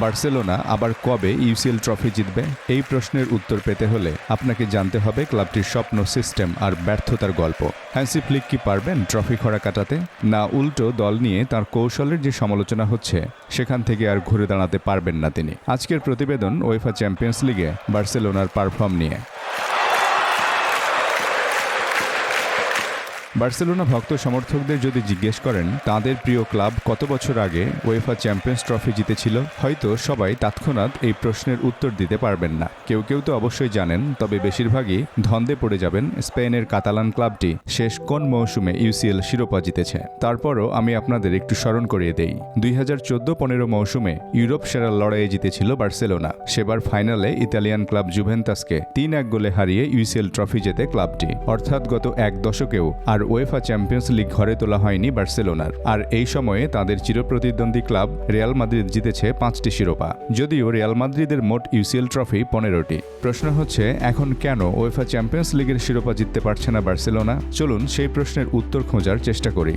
Barcelona আবার কবে UCL trophy জিতবে? এই প্রশ্নের উত্তর পেতে হলে আপনাকে জানতে হবে ক্লাবটির স্বপ্ন সিস্টেম আর ব্যর্থতার গল্প। হ্যান্সি ফ্লিক কি পারবেন ট্রফি খরা কাটাতে? না, উল্টো দল নিয়ে তার কৌশলের যে সমালোচনা হচ্ছে, সেখান থেকে আর ঘুরে দাঁড়াতে পারবেন না তিনি। আজকের প্রতিবেদন ওয়েফা চ্যাম্পিয়ন্স লিগে বার্সেলোনার পারফর্ম নিয়ে। বার্সেলোনা ভক্ত সমর্থকদের যদি জিজ্ঞেস করেন, তাদের প্রিয় ক্লাব কত বছর আগে ওয়েফা চ্যাম্পিয়ন্স ট্রফি জিতেছিল, হয়তো সবাই তৎক্ষণাৎ এই প্রশ্নের উত্তর দিতে পারবেন না। কেউ কেউ তো অবশ্যই জানেন, তবে বেশিরভাগই ধন্দে পড়ে যাবেন স্পেনের কাতালান ক্লাবটি। শেষ কোন মৌসুমে ইউসিএল শিরোপা জিতেছে? তারপরও আমি আপনাদের একটু স্মরণ করিয়ে দেই। দুই হাজার চোদ্দ পনেরো মৌসুমে ইউরোপ সেরা লড়াইয়ে জিতেছিল বার্সেলোনা। সেবার ফাইনালে ইতালিয়ান ক্লাব জুভেন্তাসকে তিন এক গোলে হারিয়ে ইউসিএল ট্রফি জেতে ক্লাবটি। অর্থাৎ গত এক দশকেও আর ওয়েফা চ্যাম্পিয়ন্স লিগ ঘরে তোলা হয়নি বার্সেলোনার। আর এই সময়ে তাদের চিরপ্রতিদ্বন্দ্বী ক্লাব রিয়াল মাদ্রিদ জিতেছে পাঁচটি শিরোপা, যদিও রিয়াল মাদ্রিদের মোট ইউসিএল ট্রফি পনেরোটি। প্রশ্ন হচ্ছে, এখন কেন ওয়েফা চ্যাম্পিয়ন্স লিগের শিরোপা জিততে পারছে না বার্সেলোনা? চলুন সেই প্রশ্নের উত্তর খোঁজার চেষ্টা করি।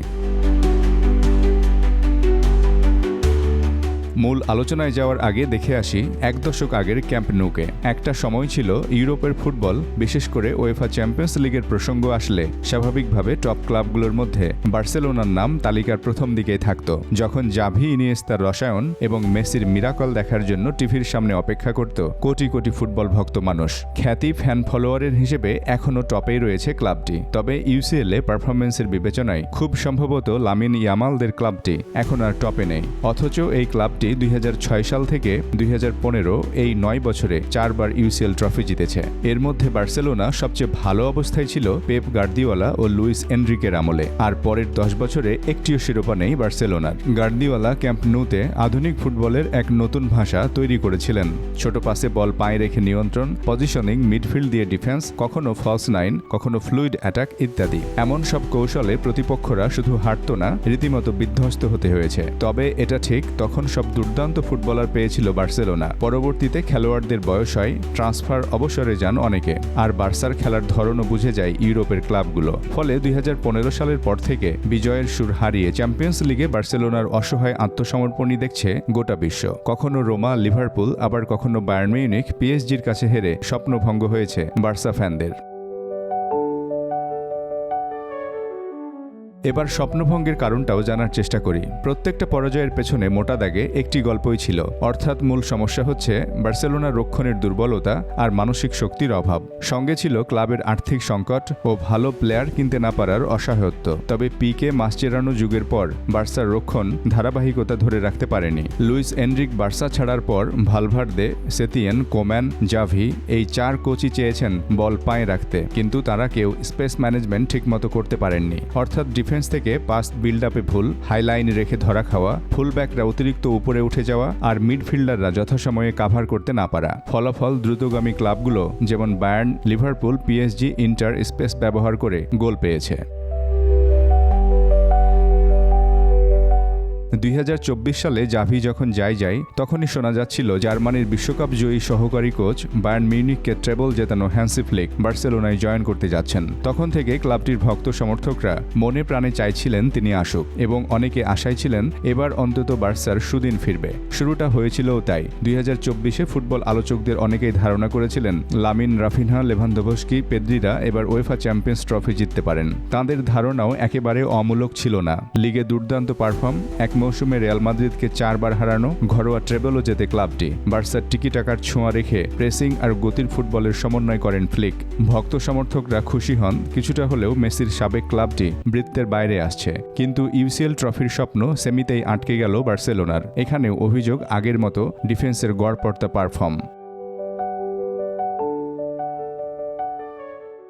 মূল আলোচনায় যাওয়ার আগে দেখে আসি এক দশক আগের ক্যাম্প নুকে। একটা সময় ছিল ইউরোপের ফুটবল, বিশেষ করে ওয়েফা চ্যাম্পিয়ন্স লিগের প্রসঙ্গ আসলে। স্বাভাবিকভাবে টপ ক্লাবগুলোর মধ্যে বার্সেলোনার নাম তালিকার প্রথম দিকেই থাকত। যখন জাভি, ইনিয়েস্তার রসায়ন এবং মেসির মিরাকল দেখার জন্য টিভির সামনে অপেক্ষা করত, কোটি কোটি ফুটবল ভক্ত মানুষ। খ্যাতি ফ্যান ফলোয়ারের হিসেবে এখনও টপেই রয়েছে ক্লাবটি। তবে ইউসিএল পারফরমেন্সের বিবেচনায় খুব সম্ভবত লামিন ইয়ামালদের ক্লাবটি এখন আর টপে নেই। অথচ এই ক্লাবটি দুই হাজার ছয় সাল থেকে দুই হাজার পনেরো এই নয় বছরে চারবার ইউসিএল ট্রফি জিতেছে। এর মধ্যে বার্সেলোনা সবচেয়ে ভালো অবস্থায় ছিল পেপ গার্দিওয়ালা ও লুইস এনরিকের আমলে, আর পরের দশ বছরে একটিও শিরোপা নেই বার্সেলোনার। গার্দিওয়ালা ক্যাম্প নুতে আধুনিক ফুটবলের এক নতুন ভাষা তৈরি করেছিলেন। ছোট পাশে বল পায়ে রেখে নিয়ন্ত্রণ, পজিশনিং, মিডফিল্ড দিয়ে ডিফেন্স, কখনো ফলস নাইন কখনো ফ্লুইড অ্যাটাক ইত্যাদি। এমন সব কৌশলে প্রতিপক্ষরা শুধু হারত না, রীতিমতো বিধ্বস্ত হতে হয়েছে। তবে এটা ঠিক, তখন সব দুর্দান্ত ফুটবলার পেয়েছিল বার্সেলোনা। পরবর্তীতে খেলোয়াড়দের বয়স হয়, ট্রান্সফার অবসরে যান অনেকে, আর বার্সার খেলার ধরনও বুঝে যায় ইউরোপের ক্লাবগুলো। ফলে দুই হাজার পনেরো সালের পর থেকে বিজয়ের সুর হারিয়ে চ্যাম্পিয়ন্স লিগে বার্সেলোনার অসহায় আত্মসমর্পণই দেখছে গোটা বিশ্ব। কখনো রোমা, লিভারপুল, আবার কখনো বায়ার্ন মিউনিক পিএসজির কাছে হেরে স্বপ্নভঙ্গ হয়েছে বার্সা ফ্যানদের। এবার স্বপ্নভঙ্গের কারণটাও জানার চেষ্টা করি। প্রত্যেকটা পরাজয়ের পেছনে মোটা দাগে একটি গল্পই ছিল। অর্থাৎ মূল সমস্যা হচ্ছে বার্সেলোনার রক্ষণের দুর্বলতা আর মানসিক শক্তির অভাব। সঙ্গে ছিল ক্লাবের আর্থিক সংকট ও ভালো প্লেয়ার কিনতে না পারার অসহায়ত্ব। তবে পিকে মাসচেরানো যুগের পর বার্সার রক্ষণ ধারাবাহিকতা ধরে রাখতে পারেনি। লুইস এনরিক বার্সা ছাড়ার পর ভালভার্দে সেতিয়ান কোম্যান, জাভি এই চার কোচই চেয়েছেন বল পায়ে রাখতে। কিন্তু তারা কেউ স্পেস ম্যানেজমেন্ট ঠিকমতো করতে পারেননি। অর্থাৎ ডিফেন্স থেকে পাস বিল্ড আপে ভুল হাইলাইন রেখে ধরা খাওয়া ফুলব্যাকরা অতিরিক্ত উপরে উঠে যাওয়া আর মিডফিল্ডাররা যথাসময়ে কাভার করতে না পারা। ফলাফল দ্রুতগামী ক্লাবগুলো যেমন Bayern Liverpool PSG Inter space ব্যবহার করে গোল পেয়েছে। দুই হাজার চব্বিশ সালে জাভি যখন যায় যায় তখনই শোনা যাচ্ছিল জার্মানির বিশ্বকাপ জয়ী সহকারী কোচ বায়ার্ন মিউনিককে ট্রেবল জেতানো হ্যান্সি ফ্লিক বার্সেলোনায় জয়েন করতে যাচ্ছেন। তখন থেকে ক্লাবটির ভক্ত সমর্থকরা মনে প্রাণে চাইছিলেন তিনি আসুক এবং অনেকে আশায় ছিলেন এবার অন্তত বার্সার সুদিন ফিরবে। শুরুটা হয়েছিলও তাই। দুই ফুটবল আলোচকদের অনেকেই ধারণা করেছিলেন, লামিন রাফিনহা, লেভানদোভস্কি, পেদ্রিরা এবার ওয়েফা চ্যাম্পিয়ন্স ট্রফি জিততে পারেন। তাঁদের ধারণাও একেবারে অমূলক ছিল না। লিগে দুর্দান্ত পারফর্ম এক মৌসুমে রিয়াল মাদ্রিদকে চারবার হারানো ঘরোয়া ট্রেবলও যেতে ক্লাবটি। বার্সার টিকি টাকার ছোঁয়া রেখে প্রেসিং আর গতির ফুটবলের সমন্বয় করেন ফ্লিক। ভক্ত সমর্থকরা খুশি হন, কিছুটা হলেও মেসির সাবেক ক্লাবটি বৃত্তের বাইরে আসছে। কিন্তু ইউসিএল ট্রফির স্বপ্ন সেমিতেই আটকে গেল বার্সেলোনার। এখানেও অভিযোগ আগের মতো ডিফেন্সের গড়পর্তা পারফর্ম।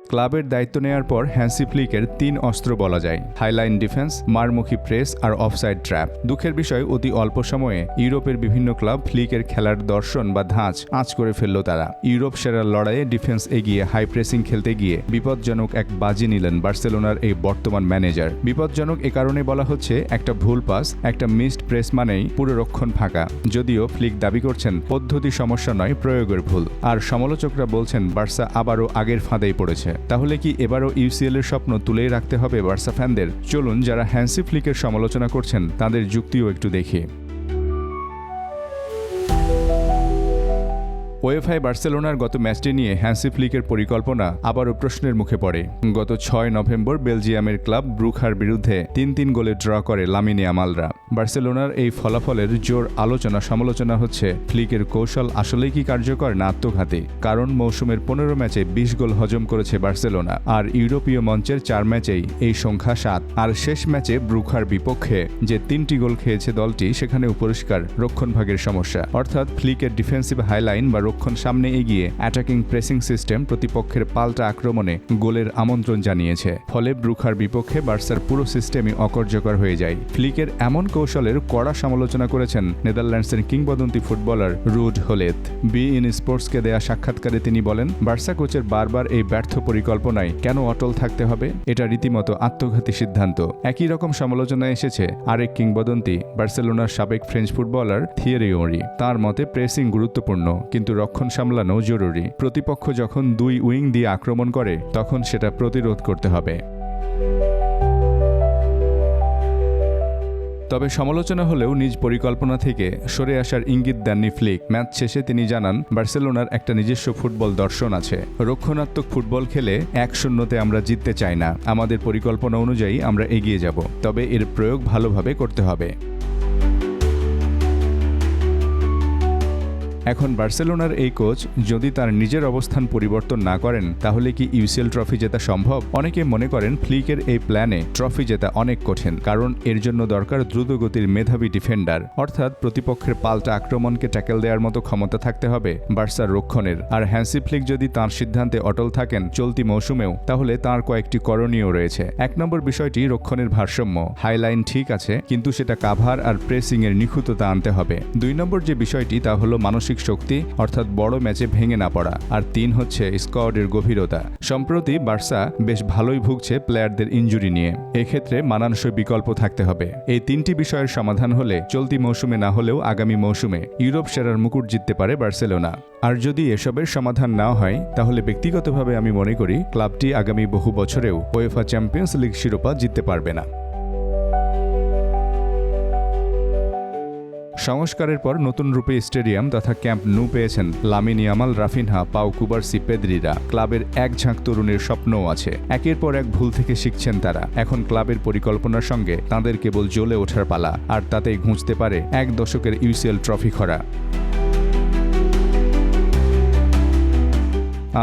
ক্লাবের দায়িত্ব নেওয়ার পর হ্যান্সি ফ্লিকের তিন অস্ত্র বলা যায়। হাইলাইন ডিফেন্স, মারমুখী প্রেস আর অফসাইড ট্র্যাপ। দুঃখের বিষয়, অতি অল্প সময়ে ইউরোপের বিভিন্ন ক্লাব ফ্লিকের খেলার দর্শন বা ধাঁচ আঁচ করে ফেলল তারা। ইউরোপ সেরার লড়াইয়ে ডিফেন্স এগিয়ে হাই প্রেসিং খেলতে গিয়ে বিপজ্জনক এক বাজি নিলেন বার্সেলোনার এই বর্তমান ম্যানেজার। বিপজ্জনক এ কারণে বলা হচ্ছে, একটা ভুল পাস, একটা মিসড প্রেস মানেই পুরো রক্ষণ ফাঁকা। যদিও ফ্লিক দাবি করছেন, পদ্ধতি সমস্যা নয়, প্রয়োগের ভুল। আর সমালোচকরা বলছেন, বার্সা আবারও আগের ফাঁদেই পড়েছে। তাহলে কি এবারও ইউসিএল এর স্বপ্ন তুলেই রাখতে হবে বার্সা ফ্যানদের? চলুন যারা হ্যান্সি ফ্লিকের সমালোচনা করছেন, তাদের যুক্তিও একটু দেখি। ওয়েফাই বার্সেলোনার গত ম্যাচটি নিয়ে হ্যান্সি ফ্লিকের পরিকল্পনা আবারও প্রশ্নের মুখে পড়ে। গত ছয় নভেম্বর বেলজিয়ামের ক্লাব ব্রুখার বিরুদ্ধে তিন তিন গোলে ড্র করে লামিনে আমালরা বার্সেলোনার এই ফলাফলের জোর আলোচনা সমালোচনা হচ্ছে। ফ্লিকের কৌশল আসলেই কি কার্যকর না আত্মঘাতী? কারণ মৌসুমের পনেরো ম্যাচে বিশ গোল হজম করেছে বার্সেলোনা। আর ইউরোপীয় মঞ্চের চার ম্যাচেই এই সংখ্যা সাত। আর শেষ ম্যাচে ব্রুখার বিপক্ষে যে তিনটি গোল খেয়েছে দলটি, সেখানেও পরিষ্কার রক্ষণভাগের সমস্যা। অর্থাৎ ফ্লিকের ডিফেন্সিভ হাইলাইন বা রক্ষণ সামনে এগিয়ে অ্যাটাকিং প্রেসিং সিস্টেম প্রতিপক্ষের পাল্টা আক্রমণে গোলের আমন্ত্রণ জানিয়েছে। ফলে ব্রুখার বিপক্ষে বার্সার পুরো সিস্টেমই অকার্যকর হয়ে যায়। ফ্লিকের এমন কৌশলের কড়া সমালোচনা করেছেন নেদারল্যান্ডসের কিংবদন্তি footballer Ruud Gullit. BeIN স্পোর্টসকে দেয়া সাক্ষাৎকারে তিনি বলেন, বার্সা কোচের বারবার এই ব্যর্থ পরিকল্পনায় কেন অটল থাকতে হবে? এটা রীতিমতো আত্মঘাতী সিদ্ধান্ত। একই রকম সমালোচনা এসেছে আরেক কিংবদন্তি, বার্সেলোনার সাবেক ফ্রেঞ্চ ফুটবলার থিয়েরি ওরি। তার মতে, প্রেসিং গুরুত্বপূর্ণ, কিন্তু রক্ষণ সামলানো জরুরি। প্রতিপক্ষ যখন দুই উইং দিয়ে আক্রমণ করে, তখন সেটা প্রতিরোধ করতে হবে। তবে সমালোচনা হলেও নিজ পরিকল্পনা থেকে সরে আসার ইঙ্গিত দেননি ফ্লিক। ম্যাচ শেষে তিনি জানান, বার্সেলোনার একটা নিজস্ব ফুটবল দর্শন আছে। রক্ষণাত্মক ফুটবল খেলে এক শূন্যতে আমরা জিততে চাই না। আমাদের পরিকল্পনা অনুযায়ী আমরা এগিয়ে যাব। তবে এর প্রয়োগ ভালোভাবে করতে হবে। এখন বার্সেলোনার এই কোচ যদি তার নিজের অবস্থান পরিবর্তন না করেন, তাহলে কি ইউসিএল ট্রফি জেতা সম্ভব? অনেকে মনে করেন ফ্লিকের এই প্ল্যানে ট্রফি জেতা অনেক কঠিন, কারণ এর জন্য দরকার দ্রুতগতির মেধাবী ডিফেন্ডার। অর্থাৎ প্রতিপক্ষের পাল্টা আক্রমণকে ট্যাকেল দেওয়ার মতো ক্ষমতা থাকতে হবে বার্সার রক্ষণের। আর হ্যান্সি ফ্লিক যদি তার সিদ্ধান্তে অটল থাকেন চলতি মৌসুমেও, তাহলে তার কয়েকটি করণীয় রয়েছে। এক নম্বর বিষয়টি রক্ষণের ভারসাম্য। হাইলাইন ঠিক আছে, কিন্তু সেটা কাভার আর প্রেসিং এর নিখুঁততা আনতে হবে। দুই নম্বর যে বিষয়টি, তা হলো মানসিক শক্তি, অর্থাৎ বড় ম্যাচে ভেঙে না পড়া। আর তিন হচ্ছে স্কোয়াডের গভীরতা। সম্প্রতি বার্সা বেশ ভালোই ভুগছে প্লেয়ারদের ইঞ্জুরি নিয়ে। এক্ষেত্রে মানানসই বিকল্প থাকতে হবে। এই তিনটি বিষয়ের সমাধান হলে চলতি মৌসুমে না হলেও আগামী মৌসুমে ইউরোপ সেরার মুকুট জিততে পারে বার্সেলোনা। আর যদি এসবের সমাধান না হয়, তাহলে ব্যক্তিগতভাবে আমি মনে করি, ক্লাবটি আগামী বহু বছরেও ওয়েফা চ্যাম্পিয়ন্স লিগ শিরোপা জিততে পারবে না। সংস্কারের পর নতুন রূপে স্টেডিয়াম তথা ক্যাম্প নু পেয়েছেন Lamine Yamal, Raphinha Pau Cubarsi, পেদ্রিরা। ক্লাবের এক ঝাঁক তরুণের স্বপ্নও আছে। একের পর এক ভুল থেকে শিখছেন তারা। এখন ক্লাবের পরিকল্পনার সঙ্গে তাদের কেবল জ্বলে ওঠার পালা, আর তাতেই ঘুঁচতে পারে এক দশকের ইউসিএল ট্রফি খরা।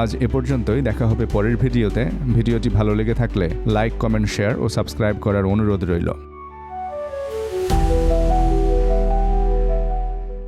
আজ এ পর্যন্তই, দেখা হবে পরের ভিডিওতে। ভিডিওটি ভালো লেগে থাকলে লাইক, কমেন্ট, শেয়ার ও সাবস্ক্রাইব করার অনুরোধ রইল।